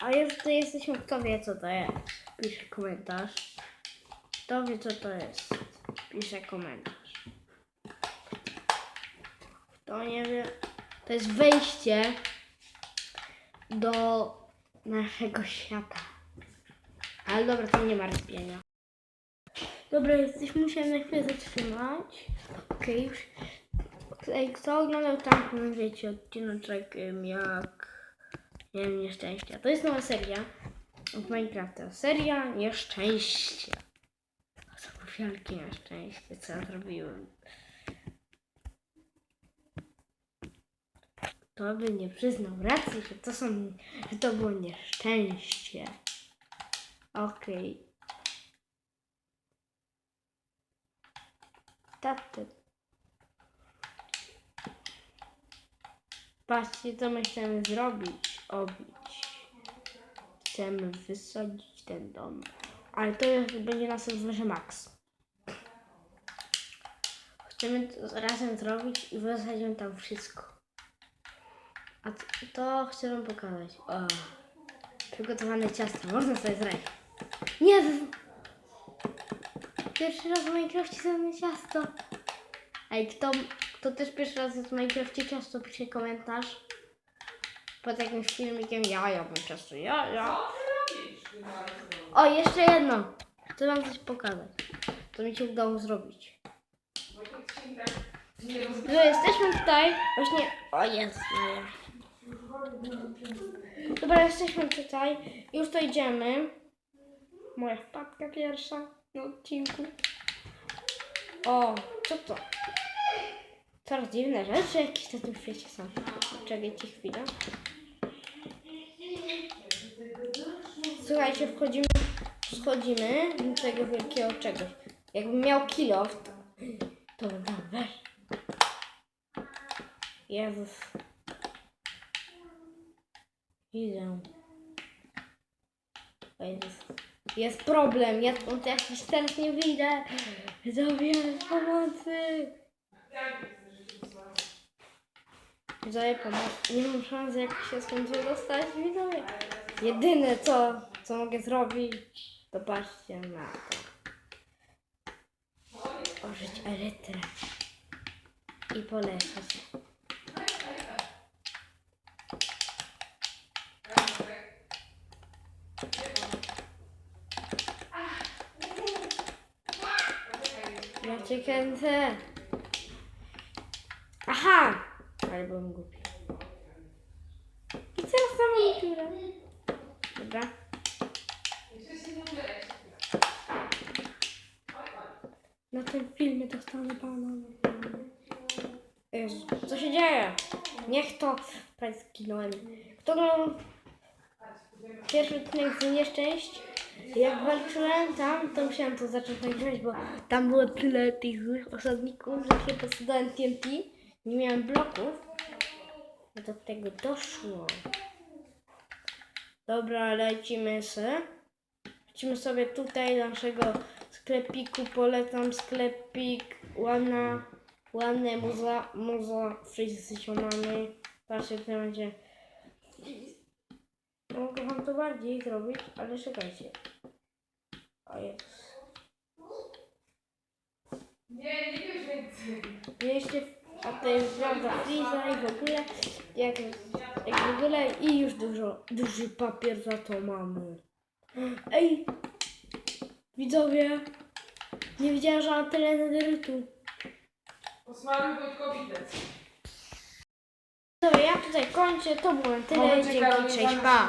A już tutaj jesteśmy, kto wie co to jest? Pisze komentarz. Kto wie co to jest? Pisze komentarz. Kto nie wie, to jest wejście do naszego świata. Ale dobra, tam nie ma rozbienia. Dobra, jesteśmy, musiałem na chwilę zatrzymać. Okej, już. Ej, Kto oglądał tam, wiecie, odcineczek em, jak nie wiem, nieszczęścia. To jest nowa seria od Minecrafta. Seria nieszczęścia. Są wielkie nieszczęście, co ja zrobiłem. To by nie przyznał racji, że to są, że to było nieszczęście. Okej. Taty. Patrzcie, co my chcemy zrobić. Obić. Chcemy wysadzić ten dom. Ale to będzie na serwerze Max. Chcemy razem zrobić i wysadzimy tam wszystko. A to chcę pokazać. O, przygotowane ciasto. Można sobie zrobić. Nie! Pierwszy raz w Minecrafcie zrobione ciasto. Ej, kto, kto też pierwszy raz jest w Minecrafcie ciasto, pisze komentarz. Pod jakimś filmikiem. Ja, ja bym ciasto. Ja, ja. O, jeszcze jedno. Chcę wam coś pokazać. To mi się udało zrobić. Że jesteśmy tutaj. Właśnie. O, jest. Dobra, jesteśmy tutaj. Już to idziemy. Moja wpadka pierwsza na odcinku. O, co to? Coraz dziwne rzeczy jakieś na tym świecie są. Czekajcie chwilę. Słuchajcie, wchodzimy, schodzimy do tego wielkiego czegoś. Jakbym miał kilo, to, to bym tam weszł. Jezus. Widzę. O Jezus. Jest problem, ja stąd jakiś teraz nie wyjdę. Widzowie, pomocy. Widzowie, pomocy. Nie mam szans jak się stąd wydostać, widzowie. Jedyne co, co mogę zrobić, to patrzcie na to. Użyć elytrę. I polecieć. Ja cię kręcę. Aha! Ale byłem głupi. I teraz samą dziurę. Dobra. Na tym filmie dostanę pana. Jezu, co się dzieje? Niech to... Zginąłem. Kto miał pierwszy odcinek z nieszczęść? Jak walczyłem tam, to musiałem to zacząć nagrywać, bo tam było tyle tych złych osadników, że się posadałem TNT. Nie miałem bloków. Do tego doszło. Dobra, lecimy se. Lecimy sobie tutaj naszego sklepiku. Polecam sklepik. Ładna, ładne muza, muza. Wszyscy mamy. Patrzcie, tutaj będzie. Mogę wam to bardziej zrobić, ale czekajcie. O jest. Nie, nie wiesz więcej. Jeszcze, a to jest prawda Freeza i w ogóle, jak, jak w ogóle i już dużo, duży papier za to mamy. Ej, widzowie, nie widziałem, że mam tyle nederytu. Posmaruj Wojtkowi plecy. Widzowie, ja tutaj kończę, to było tyle, dzięki, cześć, pa.